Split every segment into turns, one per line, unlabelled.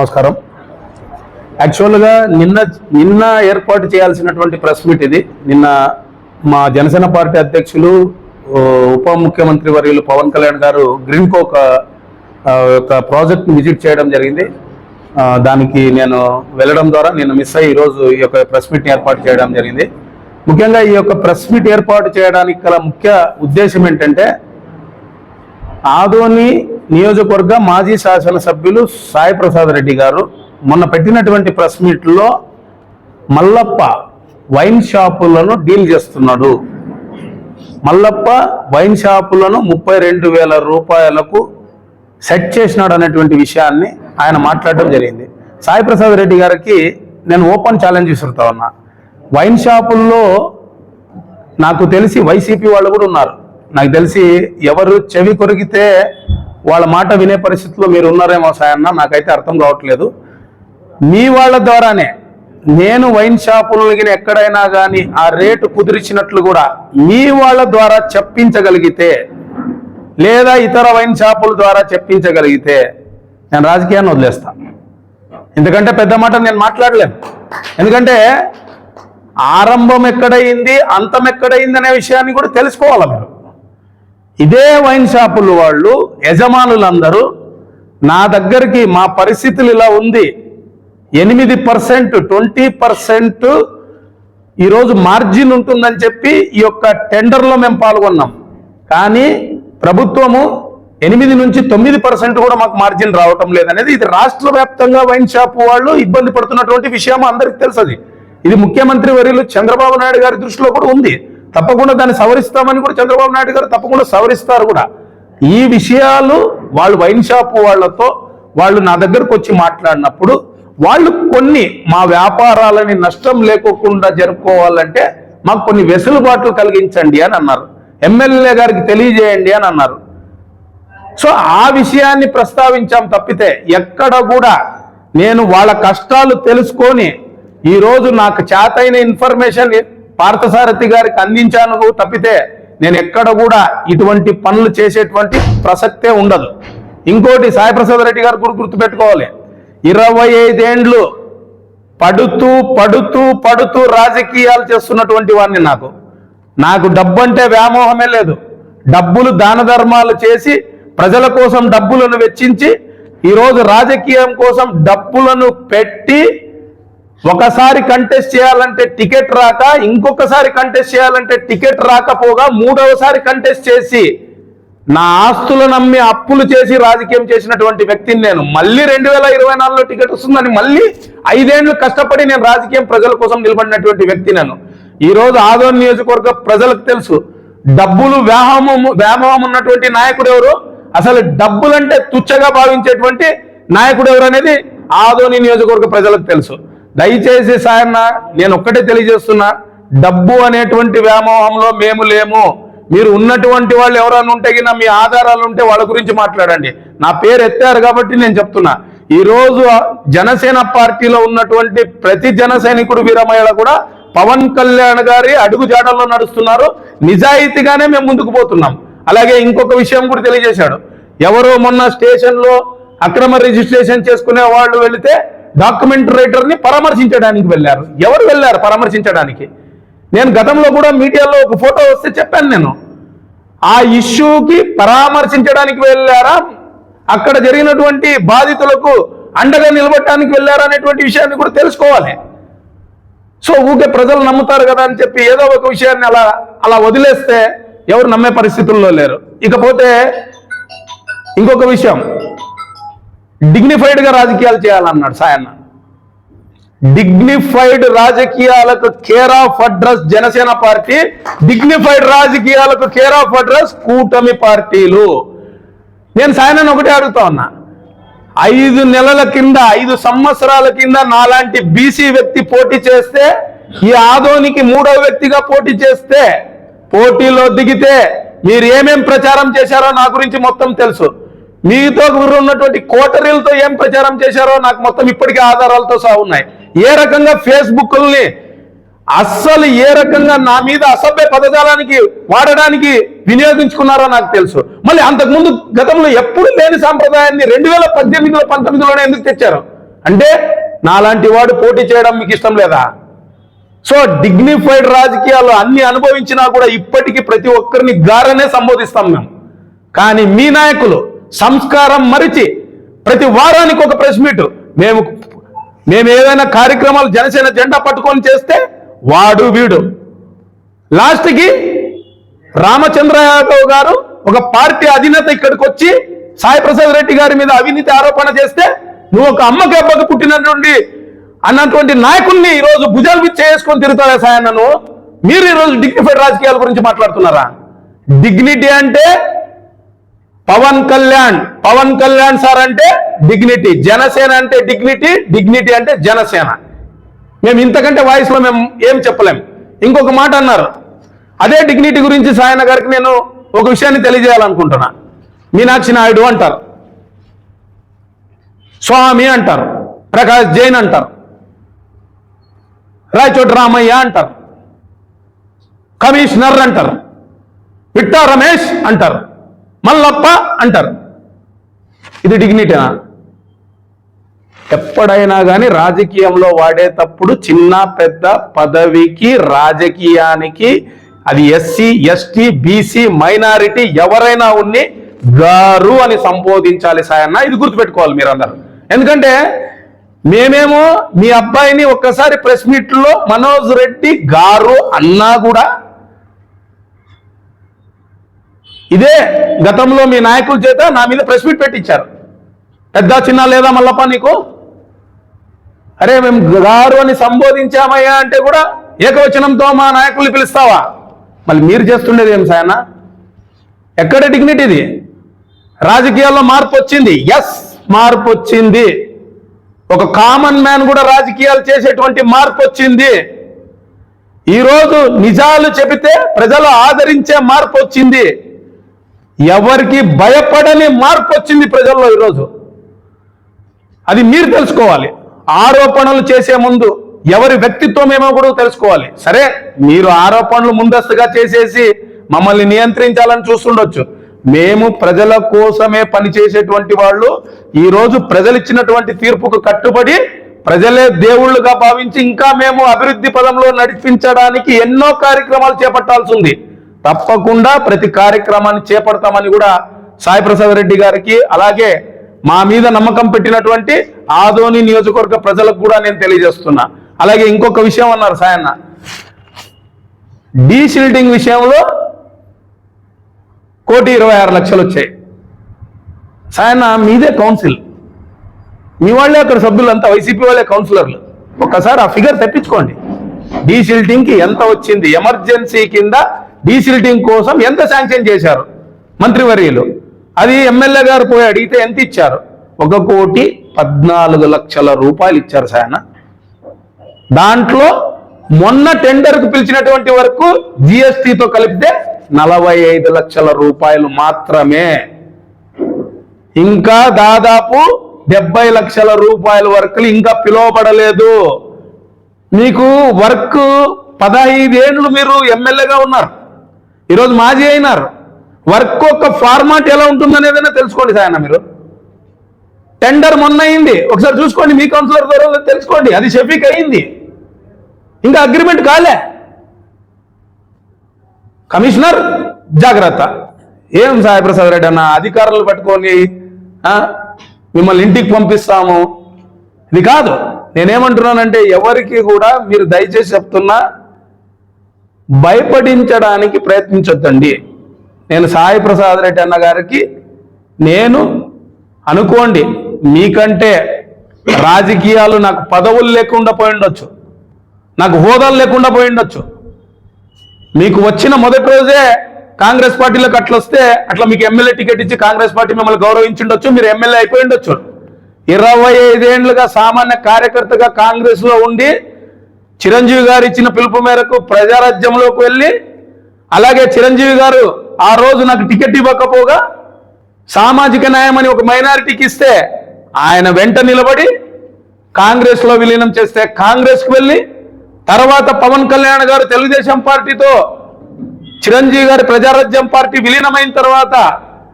నమస్కారం. యాక్చువల్గా నిన్న నిన్న ఏర్పాటు చేయాల్సినటువంటి ప్రెస్ మీట్ ఇది. నిన్న మా జనసేన పార్టీ అధ్యక్షులు ఉప ముఖ్యమంత్రి వర్యులు పవన్ కళ్యాణ్ గారు గ్రీన్కో ఒక ప్రాజెక్ట్ని విజిట్ చేయడం జరిగింది. దానికి నేను వెళ్ళడం ద్వారా నేను మిస్ అయ్యి ఈరోజు ఈ యొక్క ప్రెస్ మీట్ని ఏర్పాటు చేయడం జరిగింది. ముఖ్యంగా ఈ యొక్క ప్రెస్ మీట్ ఏర్పాటు చేయడానికి గల ముఖ్య ఉద్దేశం ఏంటంటే ఆదోని నియోజకవర్గ మాజీ శాసనసభ్యులు సాయి ప్రసాద్ రెడ్డి గారు మొన్న పెట్టినటువంటి ప్రెస్ మీట్లో మల్లప్ప వైన్ షాపులను డీల్ చేస్తున్నాడు. మల్లప్ప వైన్ షాపులను ముప్పై రెండు వేల రూపాయలకు సెట్ చేసినాడు అనేటువంటి విషయాన్ని ఆయన మాట్లాడడం జరిగింది. సాయి ప్రసాద్ రెడ్డి గారికి నేను ఓపెన్ ఛాలెంజ్ విసురుతా ఉన్నా. వైన్ షాపుల్లో నాకు తెలిసి వైసీపీ వాళ్ళు కూడా ఉన్నారు. నాకు తెలిసి ఎవరు చెవి కొరికితే వాళ్ళ మాట వినే పరిస్థితిలో మీరు ఉన్నారేమో సాయన్న నాకైతే అర్థం కావట్లేదు. మీ వాళ్ళ ద్వారానే నేను వైన్ షాపులకి ఎక్కడైనా కానీ ఆ రేటు కుదిరిచినట్లు కూడా మీ వాళ్ళ ద్వారా చెప్పించగలిగితే లేదా ఇతర వైన్ షాపుల ద్వారా చెప్పించగలిగితే నేను రాజకీయాన్ని వదిలేస్తా. ఎందుకంటే పెద్ద మాట నేను మాట్లాడలేను. ఎందుకంటే ఆరంభం ఎక్కడైంది అంతం ఎక్కడైంది అనే విషయాన్ని కూడా తెలుసుకోవాలి మీరు? ఇదే వైన్ షాపులు వాళ్ళు యజమానులందరూ నా దగ్గరికి మా పరిస్థితులు ఇలా ఉంది. ఎనిమిది పర్సెంట్ ట్వంటీ పర్సెంట్ ఈరోజు మార్జిన్ ఉంటుందని చెప్పి ఈ యొక్క టెండర్లో మేము పాల్గొన్నాం. కానీ ప్రభుత్వము ఎనిమిది నుంచి తొమ్మిది పర్సెంట్ కూడా మాకు మార్జిన్ రావటం లేదనేది ఇది రాష్ట్ర వ్యాప్తంగా వైన్ షాప్ వాళ్ళు ఇబ్బంది పడుతున్నటువంటి విషయం అందరికీ తెలుసు ఇది ముఖ్యమంత్రి వర్యులు చంద్రబాబు నాయుడు గారి దృష్టిలో కూడా ఉంది. తప్పకుండా దాన్ని సవరిస్తామని కూడా చంద్రబాబు నాయుడు గారు తప్పకుండా సవరిస్తారు కూడా. ఈ విషయాలు వాళ్ళు వైన్ షాప్ వాళ్ళతో వాళ్ళు నా దగ్గరకు వచ్చి మాట్లాడినప్పుడు వాళ్ళు కొన్ని మా వ్యాపారాలని నష్టం లేకోకుండా జరుపుకోవాలంటే మాకు కొన్ని వెసులుబాట్లు కలిగించండి అని అన్నారు. ఎమ్మెల్యే గారికి తెలియజేయండి అని అన్నారు. సో ఆ విషయాన్ని ప్రస్తావించాం తప్పితే ఎక్కడ కూడా నేను వాళ్ళ కష్టాలు తెలుసుకొని ఈరోజు నాకు చేతైన ఇన్ఫర్మేషన్ పార్థసారథి గారికి అందించాను తప్పితే నేను ఎక్కడ కూడా ఇటువంటి పనులు చేసేటువంటి ప్రసక్తే ఉండదు. ఇంకోటి సాయిప్రసాద్ రెడ్డి గారు కూడా గుర్తుపెట్టుకోవాలి. ఇరవై ఐదేండ్లు పడుతూ పడుతూ పడుతూ రాజకీయాలు చేస్తున్నటువంటి వాడిని నాకు. నాకు డబ్బు అంటే వ్యామోహమే లేదు. డబ్బులు దాన ధర్మాలు చేసి ప్రజల కోసం డబ్బులను వెచ్చించి ఈరోజు రాజకీయం కోసం డబ్బులను పెట్టి ఒకసారి కంటెస్ట్ చేయాలంటే టికెట్ రాక ఇంకొకసారి కంటెస్ట్ చేయాలంటే టికెట్ రాకపోగా మూడవసారి కంటెస్ట్ చేసి నా ఆస్తులు నమ్మి అప్పులు చేసి రాజకీయం చేసినటువంటి వ్యక్తిని నేను మళ్ళీ రెండు వేల ఇరవై నాలుగులో టికెట్ వస్తుందని మళ్ళీ ఐదేళ్ళు కష్టపడి నేను రాజకీయం ప్రజల కోసం నిలబడినటువంటి వ్యక్తి నేను. ఈరోజు రోజు ఆదోన్ నియోజకవర్గ ప్రజలకు తెలుసు డబ్బులు వ్యామోహం వ్యామోహం ఉన్నటువంటి నాయకుడు ఎవరు? అసలు డబ్బులంటే తుచ్చగా భావించేటువంటి నాయకుడు ఎవరు అనేది ఆదోని నియోజకవర్గ ప్రజలకు తెలుసు. దయచేసి సాయన్న నేను ఒక్కటే తెలియజేస్తున్నా డబ్బు అనేటువంటి వ్యామోహంలో మేము లేము. మీరు ఉన్నటువంటి వాళ్ళు ఎవరైనా ఉంటే కింద మీ ఆధారాలు ఉంటే వాళ్ళ గురించి మాట్లాడండి. నా పేరు ఎత్తారు కాబట్టి నేను చెప్తున్నా. ఈరోజు జనసేన పార్టీలో ఉన్నటువంటి ప్రతి జన సైనికుడు కూడా పవన్ కళ్యాణ్ గారి అడుగు జాడల్లో నడుస్తున్నారు. నిజాయితీగానే మేము ముందుకు పోతున్నాం. అలాగే ఇంకొక విషయం కూడా తెలియజేశాడు. ఎవరో మొన్న స్టేషన్లో అక్రమ రిజిస్ట్రేషన్ చేసుకునే వాళ్ళు వెళితే డాక్యుమెంట్ రైటర్ని పరామర్శించడానికి వెళ్ళారు. ఎవరు వెళ్ళారు పరామర్శించడానికి? నేను గతంలో కూడా మీడియాలో ఒక ఫోటో వస్తే చెప్పాను నేను. ఆ ఇష్యూకి పరామర్శించడానికి వెళ్ళారా? అక్కడ జరిగినటువంటి బాధితులకు అండగా నిలబడటానికి వెళ్ళారా అనేటువంటి విషయాన్ని కూడా తెలుసుకోవాలి. సో ఊకే ప్రజలు నమ్ముతారు కదా అని చెప్పి ఏదో ఒక విషయాన్ని అలా అలా వదిలేస్తే ఎవరు నమ్మే పరిస్థితుల్లో లేరు. ఇకపోతే ఇంకొక విషయం. డిగ్నిఫైడ్గా రాజకీయాలు చేయాలన్నాడు సాయన్న. డిగ్నిఫైడ్ రాజకీయాలకు care of address Janasena party dignified రాజకీయాలకు కేర్ ఆఫ్ అడ్రస్ కూటమి పార్టీలు. నేను సాయనని ఒకటే అడుగుతా ఉన్నా. ఐదు నెలల కింద ఐదు సంవత్సరాల కింద నాలాంటి బీసీ వ్యక్తి పోటీ చేస్తే ఈ ఆదోనికి మూడో వ్యక్తిగా పోటీ చేస్తే పోటీలో దిగితే మీరు ఏమేం ప్రచారం చేశారో నా గురించి మొత్తం తెలుసు. మీతో ఉన్నటువంటి కోటరీలతో ఏం ప్రచారం చేశారో నాకు మొత్తం ఇప్పటికే ఆధారాలతో సహా ఉన్నాయి. ఏ రకంగా ఫేస్బుక్ల్ని అస్సలు ఏ రకంగా నా మీద అసభ్య పదజాలానికి వాడడానికి వినియోగించుకున్నారో నాకు తెలుసు. మళ్ళీ అంతకుముందు గతంలో ఎప్పుడు లేని సాంప్రదాయాన్ని రెండు వేల పద్దెనిమిదిలో పంతొమ్మిదిలోనే ఎందుకు తెచ్చారు? అంటే నాలాంటి వాడు పోటీ చేయడం మీకు ఇష్టం లేదా? సో డిగ్నిఫైడ్ రాజకీయాలు అన్ని అనుభవించినా కూడా ఇప్పటికీ ప్రతి ఒక్కరిని గారనే సంబోధిస్తాం మేము. కానీ మీ నాయకులు సంస్కారం మరిచి ప్రతి వారానికి ఒక ప్రెస్ మీట్. మేము మేము ఏదైనా కార్యక్రమాలు జనసేన జెండా పట్టుకొని చేస్తే వాడు వీడు. లాస్ట్కి రామచంద్ర యాదవ్ గారు ఒక పార్టీ అధినేత ఇక్కడికి వచ్చి సాయి ప్రసాద్ రెడ్డి గారి మీద అవినీతి ఆరోపణ చేస్తే నువ్వు ఒక అమ్మకి అబ్బకి పుట్టినటువంటి అన్నటువంటి నాయకుల్ని ఈరోజు భుజాలు మీద చేసుకొని తిరుగుతావే సాయన్నను మీరు ఈరోజు డిగ్నిఫైడ్ రాజకీయాల గురించి మాట్లాడుతున్నారా? డిగ్నిటీ అంటే పవన్ కళ్యాణ్ పవన్ కళ్యాణ్ సార్ అంటే డిగ్నిటీ జనసేన అంటే డిగ్నిటీ డిగ్నిటీ అంటే జనసేన. మేము ఇంతకంటే వాయిస్లో మేము ఏం చెప్పలేం. ఇంకొక మాట అన్నారు. అదే డిగ్నిటీ గురించి సాయన గారికి నేను ఒక విషయాన్ని తెలియజేయాలనుకుంటున్నా. మీనాక్షి నాయుడు అంటారు. స్వామి అంటారు. ప్రకాష్ జైన్ అంటారు. రాయచోటి రామయ్య అంటారు. కమిషనర్ అంటారు. విట్టా రమేష్ అంటారు. మల్లప్ప అంటారు. ఇది డిగ్నిటీనా ఎప్పుడైనా కానీ రాజకీయంలో వాడేటప్పుడు చిన్న పెద్ద పదవికి రాజకీయానికి అది ఎస్సీ ఎస్టీ బీసీ మైనారిటీ ఎవరైనా ఉన్ని గారు అని సంబోధించాలి సాయన్న. ఇది గుర్తుపెట్టుకోవాలి మీరందరూ. ఎందుకంటే మేమేమో మీ అబ్బాయిని ఒక్కసారి ప్రెస్ మీట్లో మనోజ్ రెడ్డి గారు అన్నా కూడా ఇదే గతంలో మీ నాయకుల చేత నా మీద ప్రెస్ మీట్ పెట్టించారు. పెద్ద చిన్న లేదా మల్లప్ప నీకు? అరే మేము గారు అని సంబోధించామయ్యా అంటే కూడా ఏకవచనంతో మా నాయకుల్ని పిలుస్తావా? మళ్ళీ మీరు చేస్తుండేది ఏం సాయన ఎక్కడ డిగ్నిటీది రాజకీయాల్లో మార్పు వచ్చింది? ఎస్ మార్పు వచ్చింది. ఒక కామన్ మ్యాన్ కూడా రాజకీయాలు చేసేటువంటి మార్పు వచ్చింది. ఈరోజు నిజాలు చెబితే ప్రజలు ఆదరించే మార్పు వచ్చింది. ఎవరికి భయపడని మార్పు వచ్చింది ప్రజల్లో ఈరోజు. అది మీరు తెలుసుకోవాలి. ఆరోపణలు చేసే ముందు ఎవరి వ్యక్తిత్వం ఏమో కూడా తెలుసుకోవాలి. సరే మీరు ఆరోపణలు ముందస్తుగా చేసేసి మమ్మల్ని నియంత్రించాలని చూస్తుండొచ్చు. మేము ప్రజల కోసమే పనిచేసేటువంటి వాళ్ళు ఈరోజు ప్రజలు ఇచ్చినటువంటి తీర్పుకు కట్టుబడి ప్రజలే దేవుళ్ళుగా భావించి ఇంకా మేము అభివృద్ధి పదంలో నడిపించడానికి ఎన్నో కార్యక్రమాలు చేపట్టాల్సి ఉంది. తప్పకుండా ప్రతి కార్యక్రమాన్ని చేపడతామని కూడా సాయి ప్రసాద్ రెడ్డి గారికి అలాగే మా మీద నమ్మకం పెట్టినటువంటి ఆదోని నియోజకవర్గ ప్రజలకు కూడా నేను తెలియజేస్తున్నా. అలాగే ఇంకొక విషయం అన్నారు సాయన్న. డీషీల్డింగ్ విషయంలో కోటి ఇరవై ఆరు లక్షలు వచ్చాయి. సాయన్న మీదే కౌన్సిల్. మీ వాళ్ళే అక్కడ సభ్యులంతా వైసీపీ వాళ్ళే కౌన్సిలర్లు. ఒక్కసారి ఆ ఫిగర్ తెప్పించుకోండి. డీసిల్టింగ్కి ఎంత వచ్చింది? ఎమర్జెన్సీ కింద డీసిల్టింగ్ కోసం ఎంత శాంక్షన్ చేశారు? మంత్రివర్యులు. అది ఎమ్మెల్యే గారు పోయి అడిగితే ఎంత ఇచ్చారు? ఒక కోటి పద్నాలుగు లక్షల రూపాయలు ఇచ్చారు సాయన. దాంట్లో మొన్న టెండర్కు పిలిచినటువంటి వరకు జిఎస్టితో కలిపితే నలభై ఐదు లక్షల రూపాయలు మాత్రమే. ఇంకా దాదాపు డెబ్బై లక్షల రూపాయల వర్క్లు ఇంకా పిలువబడలేదు. మీకు వర్క్ పదహైదేండ్లు మీరు ఎమ్మెల్యేగా ఉన్నారు. ఈరోజు మాజీ అయినారు. వర్క్ ఒక ఫార్మాట్ ఎలా ఉంటుందనేదైనా తెలుసుకోండి సాయన మీరు. టెండర్ మొన్న అయింది ఒకసారి చూసుకోండి మీ కౌన్సిలర్ ద్వారా తెలుసుకోండి. అది షఫీక్ అయింది. ఇంకా అగ్రిమెంట్ కాలే. కమిషనర్ జాగ్రత్త. ఏం సాయప్రసాద్ రెడ్డి అన్న అధికారులు పట్టుకొని మిమ్మల్ని ఇంటికి పంపిస్తాము. ఇది కాదు. నేనేమంటున్నానంటే ఎవరికి కూడా మీరు దయచేసి చెప్తున్నా భయపడించడానికి ప్రయత్నించొద్దండి. నేను సాయి ప్రసాద్ రెడ్డి అన్న గారికి నేను అనుకోండి మీకంటే రాజకీయాలు నాకు పదవులు లేకుండా పోయి ఉండొచ్చు. నాకు హోదాలు లేకుండా పోయి ఉండొచ్చు. మీకు వచ్చిన మొదటి రోజే కాంగ్రెస్ పార్టీలోకి అట్లా వస్తే అట్లా మీకు ఎమ్మెల్యే టికెట్ ఇచ్చి కాంగ్రెస్ పార్టీ మిమ్మల్ని గౌరవించుండొచ్చు మీరు ఎమ్మెల్యే అయిపోయి ఉండొచ్చు. ఇరవై ఐదేళ్ళుగా సామాన్య కార్యకర్తగా కాంగ్రెస్లో ఉండి చిరంజీవి గారు ఇచ్చిన పిలుపు మేరకు ప్రజారాజ్యంలోకి వెళ్ళి అలాగే చిరంజీవి గారు ఆ రోజు నాకు టికెట్ ఇవ్వకపోగా సామాజిక న్యాయం అని ఒక మైనారిటీకి ఇస్తే ఆయన వెంట నిలబడి కాంగ్రెస్లో విలీనం చేస్తే కాంగ్రెస్కు వెళ్ళి తర్వాత పవన్ కళ్యాణ్ గారు తెలుగుదేశం పార్టీతో చిరంజీవి గారి ప్రజారాజ్యం పార్టీ విలీనమైన తర్వాత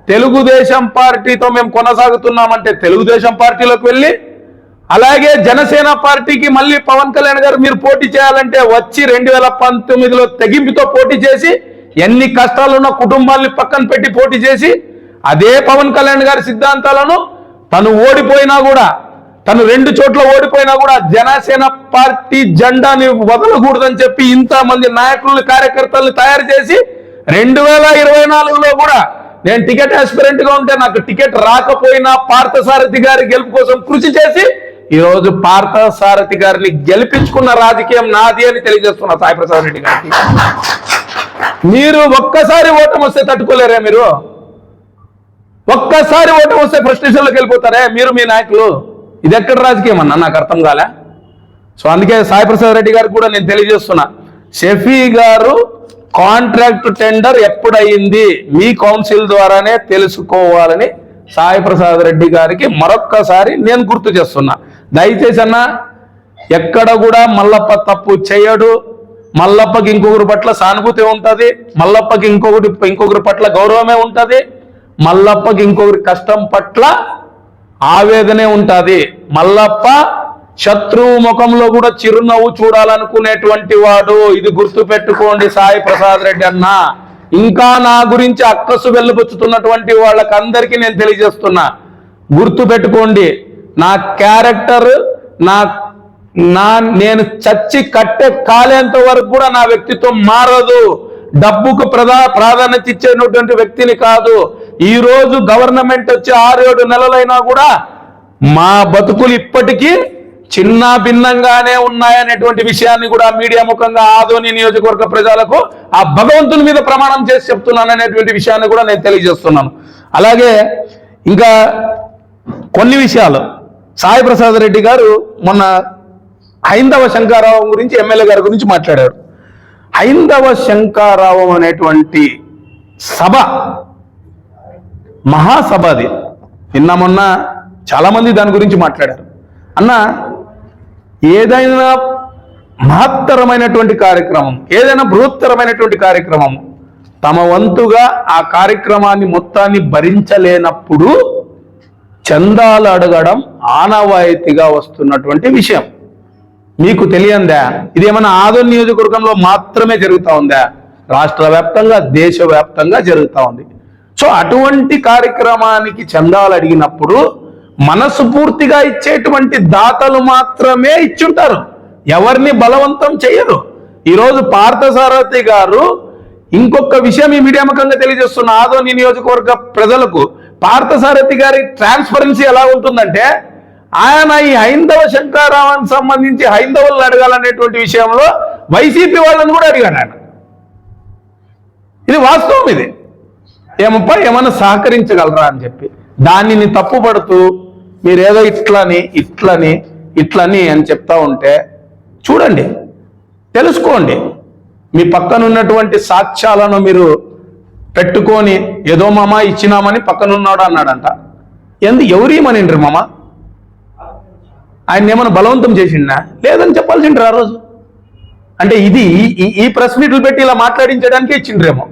తెలుగుదేశం పార్టీతో మేము కొనసాగుతున్నామంటే తెలుగుదేశం పార్టీలోకి వెళ్ళి అలాగే జనసేన పార్టీకి మళ్ళీ పవన్ కళ్యాణ్ గారు మీరు పోటీ చేయాలంటే వచ్చి రెండు వేల పంతొమ్మిదిలో తెగింపుతో పోటీ చేసి ఎన్ని కష్టాలున్న కుటుంబాల్ని పక్కన పెట్టి పోటీ చేసి అదే పవన్ కళ్యాణ్ గారి సిద్ధాంతాలను తను ఓడిపోయినా కూడా తను రెండు చోట్ల ఓడిపోయినా కూడా జనసేన పార్టీ జెండాని వదలకూడదని చెప్పి ఇంతమంది నాయకుల్ని కార్యకర్తల్ని తయారు చేసి రెండు వేల ఇరవై నాలుగులో కూడా నేను టికెట్ ఆస్పిరెంట్గా ఉంటే నాకు టికెట్ రాకపోయినా పార్థసారథి గారి గెలుపు కోసం కృషి చేసి ఈ రోజు పార్థసారథి గారిని గెలిపించుకున్న రాజకీయం నాది అని తెలియజేస్తున్నా సాయిప్రసాద్ రెడ్డి గారికి. మీరు ఒక్కసారి ఓటమి వస్తే తట్టుకోలేరా మీరు? ఒక్కసారి ఓటమి వస్తే ఫ్రస్ట్రేషన్లోకి వెళ్ళిపోతారే మీరు మీ నాయకులు? ఇది ఎక్కడ రాజకీయం అన్న? నాకు అర్థం కాలే. సో అందుకే సాయిప్రసాద్ రెడ్డి గారికి కూడా నేను తెలియజేస్తున్నా. షఫీ గారు కాంట్రాక్ట్ టెండర్ ఎప్పుడయింది? మీ కౌన్సిల్ ద్వారానే తెలుసుకోవాలని సాయి ప్రసాద్ రెడ్డి గారికి మరొక్కసారి నేను గుర్తు చేస్తున్నా. దయచేసి అన్న ఎక్కడ కూడా మల్లప్ప తప్పు చేయడు. మల్లప్పకి ఇంకొకరి పట్ల సానుభూతి ఉంటుంది. మల్లప్పకి ఇంకొకటి ఇంకొకరి పట్ల గౌరవమే ఉంటుంది. మల్లప్పకి ఇంకొకరి కష్టం పట్ల ఆవేదనే ఉంటుంది. మల్లప్ప శత్రువు ముఖంలో కూడా చిరునవ్వు చూడాలనుకునేటువంటి వాడు. ఇది గుర్తు పెట్టుకోండి సాయి ప్రసాద్ రెడ్డి అన్న. ఇంకా నా గురించి అక్కసు వెళ్ళబుచ్చుతున్నటువంటి వాళ్ళకందరికీ నేను తెలియజేస్తున్నా. గుర్తు పెట్టుకోండి నా క్యారెక్టర్ నా నా నేను చచ్చి కట్టే కాలేంత వరకు కూడా నా వ్యక్తిత్వం మారదు. డబ్బుకు ప్రధా ప్రాధాన్యత ఇచ్చేటువంటి వ్యక్తిని కాదు. ఈ రోజు గవర్నమెంట్ వచ్చి ఆరు ఏడు నెలలైనా కూడా మా బతుకులు ఇప్పటికీ చిన్న భిన్నంగానే ఉన్నాయనేటువంటి విషయాన్ని కూడా మీడియా ముఖంగా ఆదోని నియోజకవర్గ ప్రజలకు ఆ భగవంతుని మీద ప్రమాణం చేసి చెప్తున్నాను అనేటువంటి విషయాన్ని కూడా నేను తెలియజేస్తున్నాను. అలాగే ఇంకా కొన్ని విషయాలు. సాయి ప్రసాద్ రెడ్డి గారు మొన్న హైందవ శంకారావం గురించి ఎమ్మెల్యే గారి గురించి మాట్లాడారు. హైందవ శంకారావం అనేటువంటి సభ మహాసభ అది నిన్న మొన్న చాలామంది దాని గురించి మాట్లాడారు. అన్న ఏదైనా మహత్తరమైనటువంటి కార్యక్రమం ఏదైనా బృహత్తరమైనటువంటి కార్యక్రమం తమ వంతుగా ఆ కార్యక్రమాన్ని మొత్తాన్ని భరించలేనప్పుడు చందాలు అడగడం ఆనవాయితీగా వస్తున్నటువంటి విషయం. మీకు తెలియందా? ఇది ఏమైనా ఆదోన్ నియోజకవర్గంలో మాత్రమే జరుగుతూ ఉందా? రాష్ట్ర వ్యాప్తంగా దేశవ్యాప్తంగా జరుగుతూ ఉంది. సో అటువంటి కార్యక్రమానికి చందాలు అడిగినప్పుడు మనస్ఫూర్తిగా ఇచ్చేటువంటి దాతలు మాత్రమే ఇచ్చుంటారు. ఎవరిని బలవంతం చేయరు. ఈరోజు పార్థసారథి గారు ఇంకొక విషయం ఈ మీడియామకంగా తెలియజేస్తున్న ఆదోని నియోజకవర్గ ప్రజలకు పార్థసారథి గారి ట్రాన్స్పరెన్సీ ఎలా ఉంటుందంటే ఆయన ఈ హైందవ శంకారావానికి సంబంధించి హైందవులను అడగాలనేటువంటి విషయంలో వైసీపీ వాళ్ళని కూడా అడిగాడు ఆయన. ఇది వాస్తవం ఇది. ఏమప్ప ఏమన్నా సహకరించగలరా అని చెప్పి. దానిని తప్పుపడుతూ మీరేదో ఇట్లని ఇట్లని ఇట్లని అని చెప్తా ఉంటే చూడండి తెలుసుకోండి. మీ పక్కనున్నటువంటి సాక్ష్యాలను మీరు పెట్టుకొని ఏదో మామ ఇచ్చినామని పక్కనున్నాడు అన్నాడంట. ఎందు ఎవరేమనిండ్రు మామ? ఆయన ఏమైనా బలవంతం చేసిండా? లేదని చెప్పాల్సిండ్రు ఆ రోజు. అంటే ఇది ఈ- ఈ ప్రెస్ మీట్లు పెట్టి ఇలా మాట్లాడించడానికి ఇచ్చిండ్రేమో.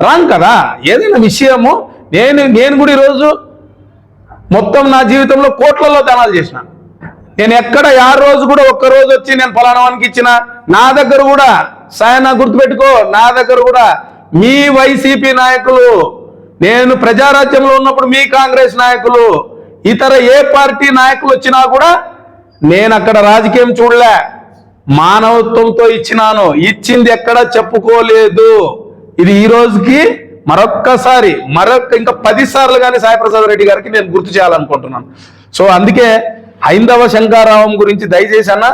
రాంగ్ కదా? ఏదైనా విషయము. నేను నేను కూడా ఈరోజు మొత్తం నా జీవితంలో కోట్లలో దానాలు చేసిన. నేను ఎక్కడ ఆ రోజు కూడా ఒక్క రోజు వచ్చి నేను ఫలానా వానికి ఇచ్చిన. నా దగ్గర కూడా సాయన గుర్తుపెట్టుకో నా దగ్గర కూడా మీ వైసీపీ నాయకులు నేను ప్రజారాజ్యంలో ఉన్నప్పుడు మీ కాంగ్రెస్ నాయకులు ఇతర ఏ పార్టీ నాయకులు వచ్చినా కూడా నేను అక్కడ రాజకీయం చూడలే. మానవత్వంతో ఇచ్చినాను. ఇచ్చింది ఎక్కడ చెప్పుకోలేదు. ఇది ఈ రోజుకి మరొక్కసారి మరొక ఇంకా పది సార్లు కానీ సాయిప్రసాద్ రెడ్డి గారికి నేను గుర్తు చేయాలనుకుంటున్నాను. సో అందుకే హైందవ శంకారావం గురించి దయచేసి అన్న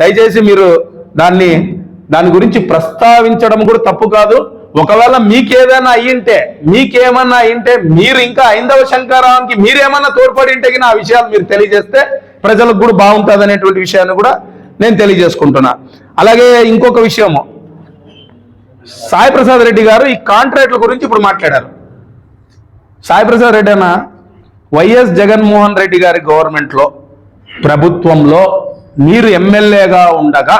దయచేసి మీరు దాన్ని దాని గురించి ప్రస్తావించడం కూడా తప్పు కాదు. ఒకవేళ మీకేదైనా అయ్యింటే మీకేమన్నా అయ్యింటే మీరు ఇంకా ఐందవ శంకారావానికి మీరేమన్నా తోడ్పడి ఉంటే ఆ విషయాలు మీరు తెలియజేస్తే ప్రజలకు కూడా బాగుంటుంది అనేటువంటి విషయాన్ని కూడా నేను తెలియజేసుకుంటున్నా. అలాగే ఇంకొక విషయము. సాయి ప్రసాద్ రెడ్డి గారు ఈ కాంట్రాక్ట్ల గురించి ఇప్పుడు మాట్లాడారు. సాయి ప్రసాద్ రెడ్డి అన్న వైఎస్ జగన్మోహన్ రెడ్డి గారి గవర్నమెంట్లో ప్రభుత్వంలో మీరు ఎమ్మెల్యేగా ఉండగా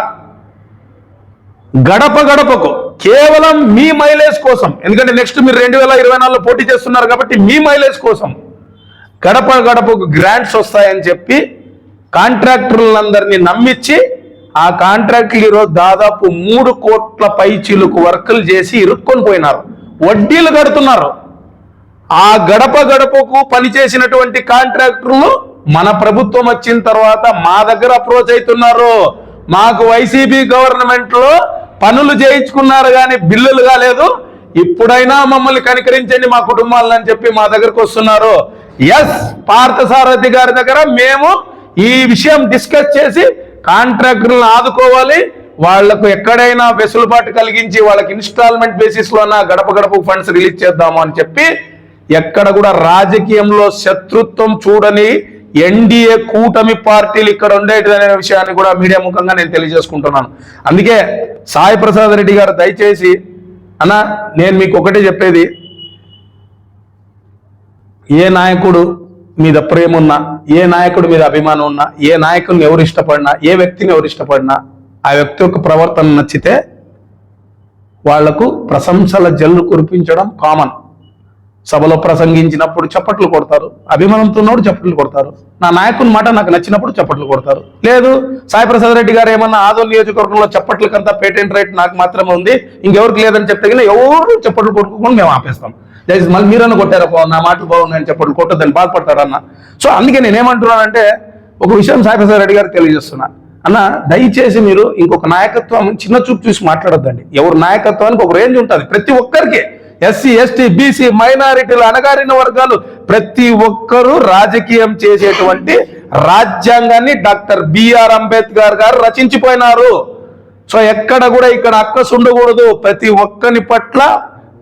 గడప గడపకు కేవలం మీ మైలేజ్ కోసం. ఎందుకంటే నెక్స్ట్ మీరు రెండు వేల ఇరవై నాలుగులో పోటీ చేస్తున్నారు కాబట్టి మీ మైలేజ్ కోసం. గడప గడపకు గ్రాంట్స్ వస్తాయని చెప్పి కాంట్రాక్టర్లందరినీ నమ్మించి ఆ కాంట్రాక్టులు ఈరోజు దాదాపు మూడు కోట్ల పై చిలుకు వర్కులు చేసి ఇరుక్కొని పోయినారు. వడ్డీలు కడుతున్నారు. ఆ గడప గడపకు పనిచేసినటువంటి కాంట్రాక్టర్లు మన ప్రభుత్వం వచ్చిన తర్వాత మా దగ్గర అప్రోచ్ అవుతున్నారు. మాకు వైసీపీ గవర్నమెంట్లో పనులు చేయించుకున్నారు కానీ బిల్లులు కాలేదు. ఇప్పుడైనా మమ్మల్ని కనికరించండి మా కుటుంబాలని చెప్పి మా దగ్గరకు వస్తున్నారు. ఎస్ పార్థసారథి గారి దగ్గర మేము ఈ విషయం డిస్కస్ చేసి కాంట్రాక్టర్లను ఆదుకోవాలి. వాళ్ళకు ఎక్కడైనా వెసులుబాటు కలిగించి వాళ్ళకి ఇన్స్టాల్మెంట్ బేసిస్లో గడప గడప ఫండ్స్ రిలీజ్ చేద్దాము అని చెప్పి ఎక్కడ కూడా రాజకీయంలో శత్రుత్వం చూడని ఎన్డీఏ కూటమి పార్టీలు ఇక్కడ ఉండేటనే విషయాన్ని కూడా మీడియా ముఖంగా నేను తెలియజేసుకుంటున్నాను. అందుకే సాయి ప్రసాద్ రెడ్డి గారు దయచేసి అన్న నేను మీకు ఒకటే చెప్పేది. ఏ నాయకుడు మీద ప్రేమ ఉన్నా ఏ నాయకుడి మీద అభిమానం ఉన్నా ఏ నాయకుడిని ఎవరు ఇష్టపడినా ఏ వ్యక్తిని ఎవరు ఇష్టపడినా ఆ వ్యక్తి యొక్క ప్రవర్తన నచ్చితే వాళ్ళకు ప్రశంసల జల్లు కురిపించడం కామన్ సభలో ప్రసంగించినప్పుడు చప్పట్లు కొడతారు అభిమానంతో ఉన్నప్పుడు చప్పట్లు కొడతారు. నా నాయకుని మాట నాకు నచ్చినప్పుడు చప్పట్లు కొడతారు. లేదు సాయి ప్రసాద్ రెడ్డి గారు ఏమన్నా ఆదోళ నియోజకవర్గంలో చప్పట్లకంతా పేటెంట్ రైట్ నాకు మాత్రమే ఉంది ఇంకెవరికి లేదని చెప్తే ఎవరు చప్పట్లు కొట్టుకోకుండా మేము ఆపేస్తాం. దయచేసి మళ్ళీ మీరన్నా కొట్టారా నా మాటలు బాగున్నాయని చప్పట్లు కొట్టద్దని బాధపడతారన్న. సో అందుకే నేనేమంటున్నానంటే ఒక విషయం సాయి ప్రసాద్ రెడ్డి గారికి తెలియజేస్తున్నా. అన్న దయచేసి మీరు ఇంకొక నాయకత్వం చిన్న చూపు చూసి మాట్లాడద్దండి. ఎవరు నాయకత్వానికి ఒక రేంజ్ ఉంటుంది ప్రతి ఒక్కరికి. ఎస్సీ ఎస్టీ బీసీ మైనారిటీలు అణగారిన వర్గాలు ప్రతి ఒక్కరూ రాజకీయం చేసేటువంటి రాజ్యాంగాన్ని డాక్టర్ బిఆర్ అంబేద్కర్ గారు రచించిపోయినారు. సో ఎక్కడ కూడా ఇక్కడ అక్కసు ఉండకూడదు ప్రతి ఒక్కని పట్ల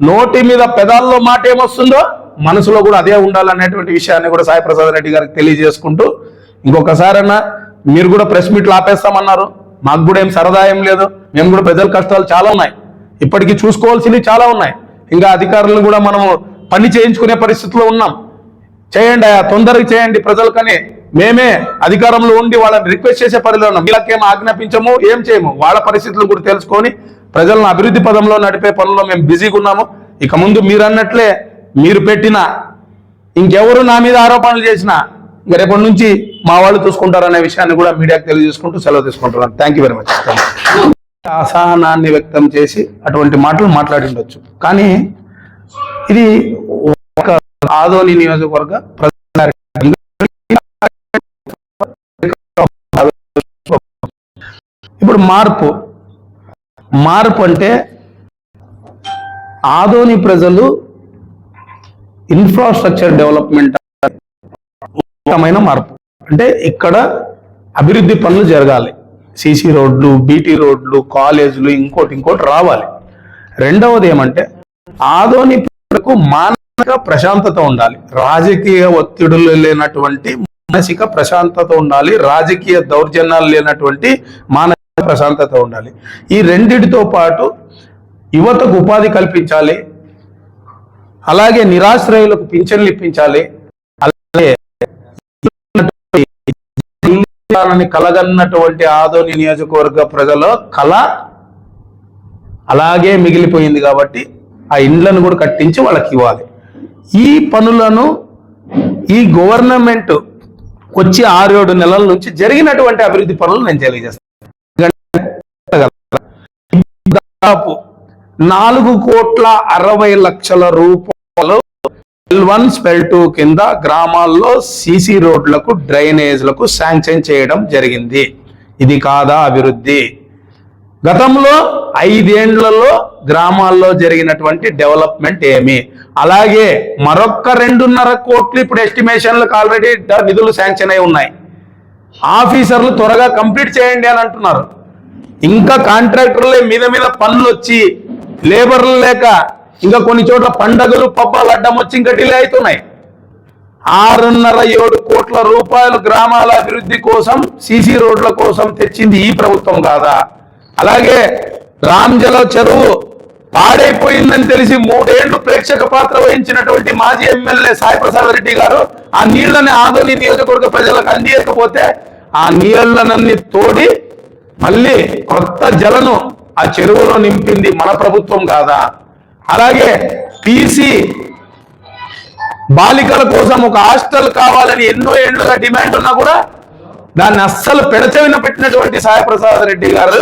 నోటి మీద పెదాల్లో మాట ఏమొస్తుందో మనసులో కూడా అదే ఉండాలనేటువంటి విషయాన్ని కూడా సాయి ప్రసాద్ రెడ్డి గారికి తెలియజేసుకుంటూ ఇంకొకసారన్నా మీరు కూడా ప్రెస్ మీట్లు ఆపేస్తామన్నారు. మాకు కూడా ఏం సరదా ఏం లేదు. మేము కూడా ప్రజల కష్టాలు చాలా ఉన్నాయి. ఇప్పటికీ చూసుకోవాల్సినవి చాలా ఉన్నాయి. ఇంకా అధికారులను కూడా మనము పని చేయించుకునే పరిస్థితిలో ఉన్నాం. చేయండి తొందరగా చేయండి ప్రజలకని. మేమే అధికారంలో ఉండి వాళ్ళని రిక్వెస్ట్ చేసే పరిధిలో ఉన్నాం. వీళ్ళకేం ఆజ్ఞాపించము ఏం చేయము? వాళ్ళ పరిస్థితులు కూడా తెలుసుకొని ప్రజలను అభివృద్ధి పదంలో నడిపే పనుల్లో మేము బిజీగా ఉన్నాము. ఇక ముందు మీరు అన్నట్లే మీరు పెట్టిన ఇంకెవరు నా మీద ఆరోపణలు చేసినా ఇంక రేపటి నుంచి మా వాళ్ళు చూసుకుంటారనే విషయాన్ని కూడా మీడియాకు తెలియజేసుకుంటూ సెలవు తీసుకుంటున్నాను. థ్యాంక్ యూ వెరీ మచ్ అసహనాన్ని వ్యక్తం చేసి అటువంటి మాటలు మాట్లాడి ఉండొచ్చు కానీ ఇది ఒక ఆదోని నియోజకవర్గ ఇప్పుడు మార్పు. మార్పు అంటే ఆదోని ప్రజలు ఇన్ఫ్రాస్ట్రక్చర్ డెవలప్మెంట్ మార్పు. అంటే ఇక్కడ అభివృద్ధి పనులు జరగాలి. సీసీ రోడ్లు బీటీ రోడ్లు కాలేజీలు ఇంకోటి ఇంకోటి రావాలి. రెండవది ఏమంటే ఆదోని ప్రజలకు మానసిక ప్రశాంతత ఉండాలి. రాజకీయ ఒత్తిడులు లేనటువంటి మానసిక ప్రశాంతత ఉండాలి. రాజకీయ దౌర్జన్యాలు లేనటువంటి మానసిక ప్రశాంతత ఉండాలి. ఈ రెండిటితో పాటు యువతకు ఉపాధి కల్పించాలి. అలాగే నిరాశ్రయులకు పింఛన్లు ఇప్పించాలి. జీవితాలని కలగన్నటువంటి ఆదోని నియోజకవర్గ ప్రజల కళ అలాగే మిగిలిపోయింది కాబట్టి ఆ ఇండ్లను కూడా కట్టించి వాళ్ళకి ఇవ్వాలి. ఈ పనులను ఈ గవర్నమెంట్ వచ్చి ఆరు ఏడు నెలల నుంచి జరిగినటువంటి అభివృద్ధి పనులు నేను తెలియజేస్తాను. దాదాపు నాలుగు కోట్ల అరవై లక్షల రూపాయలు ఎల్ వన్ స్పెల్ టూ కింద గ్రామాల్లో సీసీ రోడ్లకు డ్రైనేజ్లకు శాంక్షన్ చేయడం జరిగింది. ఇది కాదా అభివృద్ధి? గతంలో ఐదేండ్లలో గ్రామాల్లో జరిగినటువంటి డెవలప్మెంట్ ఏమి? అలాగే మరొక్క రెండున్నర కోట్లు ఇప్పుడు ఎస్టిమేషన్లకు ఆల్రెడీ నిధులు శాంక్షన్ అయి ఉన్నాయి. ఆఫీసర్లు త్వరగా కంప్లీట్ చేయండి అని అంటున్నారు. ఇంకా కాంట్రాక్టర్లే మీద మీద పనులు వచ్చి లేబర్లు లేక ఇంకా కొన్ని చోట్ల పండగలు పబ్బాలు అడ్డం వచ్చి ఇంకా డిలే అవుతున్నాయి. ఆరున్నర ఏడు కోట్ల రూపాయలు గ్రామాల అభివృద్ధి కోసం సీసీ రోడ్ల కోసం తెచ్చింది ఈ ప్రభుత్వం కాదా? అలాగే రామ్జల చెరువు పాడైపోయిందని తెలిసి మూడేళ్ళు ప్రేక్షక పాత్ర వహించినటువంటి మాజీ ఎమ్మెల్యే సాయిప్రసాద్ రెడ్డి గారు ఆ నీళ్ళని ఆదోని నియోజకవర్గ ప్రజలకు అందియకపోతే ఆ నీళ్ళనన్ని తోడి మళ్ళీ కొత్త జలను ఆ చెరువులో నింపింది మన ప్రభుత్వం కాదా? అలాగే పీసీ బాలికల కోసం ఒక హాస్టల్ కావాలని ఎన్నో ఏళ్ళుగా డిమాండ్ ఉన్నా కూడా దాన్ని అస్సలు పెడచెవిన పెట్టినటువంటి సాయప్రసాద్ రెడ్డి గారు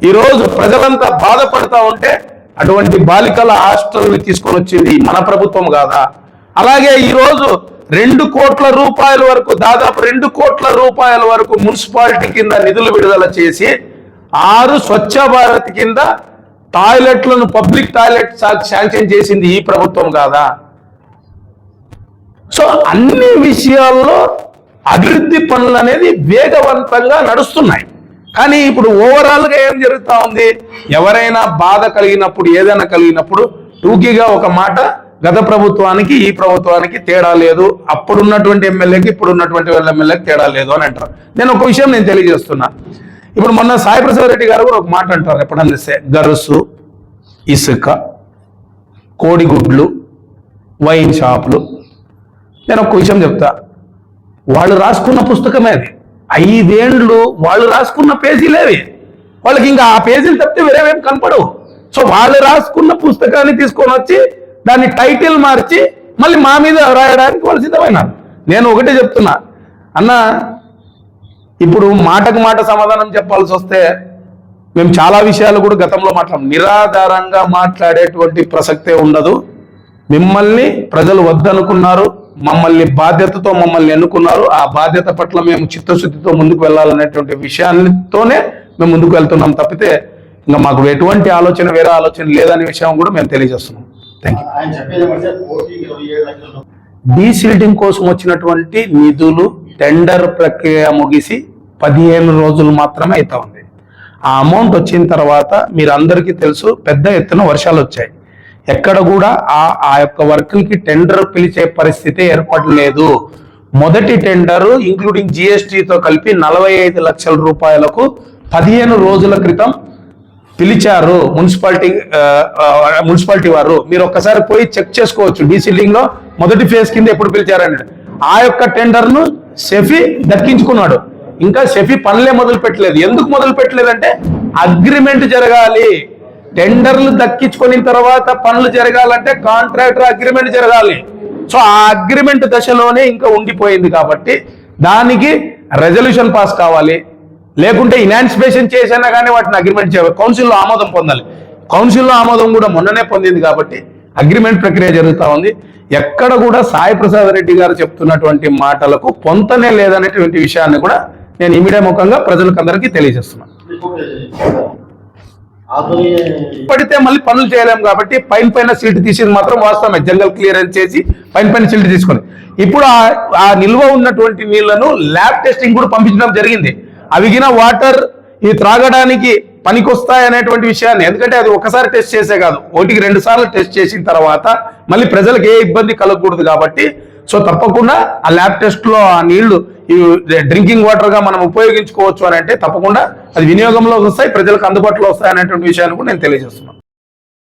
ఈరోజు ప్రజలంతా బాధపడతా ఉంటే అటువంటి బాలికల హాస్టల్ని తీసుకొని వచ్చింది మన ప్రభుత్వం కాదా? అలాగే ఈరోజు రెండు కోట్ల రూపాయల వరకు దాదాపు రెండు కోట్ల రూపాయల వరకు మున్సిపాలిటీ కింద నిధులు విడుదల చేసి ఆరు స్వచ్ఛ భారత్ కింద టాయిలెట్లను పబ్లిక్ టాయిలెట్ శాంక్షన్ చేసింది ఈ ప్రభుత్వం కాదా? సో అన్ని విషయాల్లో అభివృద్ధి పనులు అనేది వేగవంతంగా నడుస్తున్నాయి. కానీ ఇప్పుడు ఓవరాల్గా ఏం జరుగుతూ ఉంది? ఎవరైనా బాధ కలిగినప్పుడు ఏదైనా కలిగినప్పుడు టూకీగా ఒక మాట గత ప్రభుత్వానికి ఈ ప్రభుత్వానికి తేడా లేదు. అప్పుడున్నటువంటి ఎమ్మెల్యేకి ఇప్పుడు ఉన్నటువంటి ఎమ్మెల్యేకి తేడా లేదు అని అంటారు. నేను ఒక విషయం నేను తెలియజేస్తున్నా. ఇప్పుడు మొన్న సాయి ప్రసాద్ రెడ్డి గారు కూడా ఒక మాట అంటారు ఎప్పుడన్నా గరుసు ఇసుక కోడిగుడ్లు వైన్ షాపులు. నేను ఒక విషయం చెప్తా. వాళ్ళు రాసుకున్న పుస్తకమే అది. ఐదేండ్లు వాళ్ళు రాసుకున్న పేజీలేవి వాళ్ళకి ఇంకా ఆ పేజీలు తప్పితే వేరేవేం కనపడవు. సో వాళ్ళు రాసుకున్న పుస్తకాన్ని తీసుకొని వచ్చి దాన్ని టైటిల్ మార్చి మళ్ళీ మా మీద రాయడానికి వాళ్ళు సిద్ధమైనారు. నేను ఒకటే చెప్తున్నా. అన్న ఇప్పుడు మాటకు మాట సమాధానం చెప్పాల్సి వస్తే మేము చాలా విషయాలు కూడా గతంలో మాట్లాడాం. నిరాధారంగా మాట్లాడేటువంటి ప్రసక్తే ఉండదు. మిమ్మల్ని ప్రజలు వద్దనుకున్నారు మమ్మల్ని బాధ్యతతో మమ్మల్ని ఎన్నుకున్నారు. ఆ బాధ్యత పట్ల మేము చిత్తశుద్ధితో ముందుకు వెళ్ళాలనేటువంటి విషయాలతోనే మేము ముందుకు వెళ్తున్నాం తప్పితే ఇంకా మాకు ఎటువంటి ఆలోచన వేరే ఆలోచన లేదనే విషయం కూడా మేము తెలియజేస్తున్నాం. థ్యాంక్ యూ డీసిల్టింగ్ కోసం వచ్చినటువంటి నిధులు టెండర్ ప్రక్రియ ముగిసి పదిహేను రోజులు మాత్రమే అవుతా ఉంది. ఆ అమౌంట్ వచ్చిన తర్వాత మీరు అందరికీ తెలుసు పెద్ద ఎత్తున వర్షాలు వచ్చాయి. ఎక్కడ కూడా ఆ ఆ యొక్క వర్క్కి టెండర్ పిలిచే పరిస్థితి ఏర్పడలేదు మొదటి టెండర్ ఇంక్లూడింగ్ జిఎస్టితో కలిపి నలభై ఐదు లక్షల రూపాయలకు పదిహేను రోజుల క్రితం పిలిచారు మున్సిపాలిటీ మున్సిపాలిటీ వారు. మీరు ఒక్కసారి పోయి చెక్ చేసుకోవచ్చు. డీసీలింగ్లో మొదటి ఫేజ్ కింద ఎప్పుడు పిలిచారని ఆ యొక్క టెండర్ను సెఫీ దక్కించుకున్నాడు. ఇంకా సెఫీ పనులే మొదలు పెట్టలేదు. ఎందుకు మొదలు పెట్టలేదంటే అగ్రిమెంట్ జరగాలి. టెండర్లు దక్కించుకున్న తర్వాత పనులు జరగాలంటే కాంట్రాక్టర్ అగ్రిమెంట్ జరగాలి. సో ఆ అగ్రిమెంట్ దశలోనే ఇంకా ఉండిపోయింది కాబట్టి దానికి రెజల్యూషన్ పాస్ కావాలి. లేకుంటే ఇనాన్సిపేషన్ చేసినా కానీ వాటిని అగ్రిమెంట్ చేయాలి కౌన్సిల్లో ఆమోదం పొందాలి. కౌన్సిల్లో ఆమోదం కూడా మొన్ననే పొందింది కాబట్టి అగ్రిమెంట్ ప్రక్రియ జరుగుతూ ఉంది. ఎక్కడ కూడా సాయి ప్రసాద్ రెడ్డి గారు చెప్తున్నటువంటి మాటలకు పొంతనే లేదనేటువంటి విషయాన్ని కూడా నేను ఈ మీడియా ముఖంగా ప్రజలకు అందరికీ తెలియజేస్తున్నాను.
ఆధునిక
పడితే మళ్ళీ పనులు చేయలేము కాబట్టి పైన పైన సీటు తీసేది మాత్రం వాస్తవమే. జంగల్ క్లియరెన్స్ చేసి పైన పైన సీటు తీసుకొని. ఇప్పుడు ఆ- ఆ నిల్వ ఉన్నటువంటి నీళ్ళను ల్యాబ్ టెస్టింగ్ కూడా పంపించడం జరిగింది. అవిగిన వాటర్ ఇవి త్రాగడానికి పనికొస్తాయి అనేటువంటి విషయాన్ని ఎందుకంటే అది ఒకసారి టెస్ట్ చేసే కాదు. ఒకటికి రెండు సార్లు టెస్ట్ చేసిన తర్వాత మళ్ళీ ప్రజలకు ఏ ఇబ్బంది కలగకూడదు కాబట్టి సో తప్పకుండా ఆ ల్యాబ్ టెస్ట్లో ఆ నీళ్ళు డ్రింకింగ్ వాటర్గా మనం ఉపయోగించుకోవచ్చు అని అంటే తప్పకుండా అది వినియోగంలోకి వస్తాయి ప్రజలకు అందుబాటులో వస్తాయి అనేటువంటి విషయాన్ని కూడా నేను తెలియజేస్తున్నాను.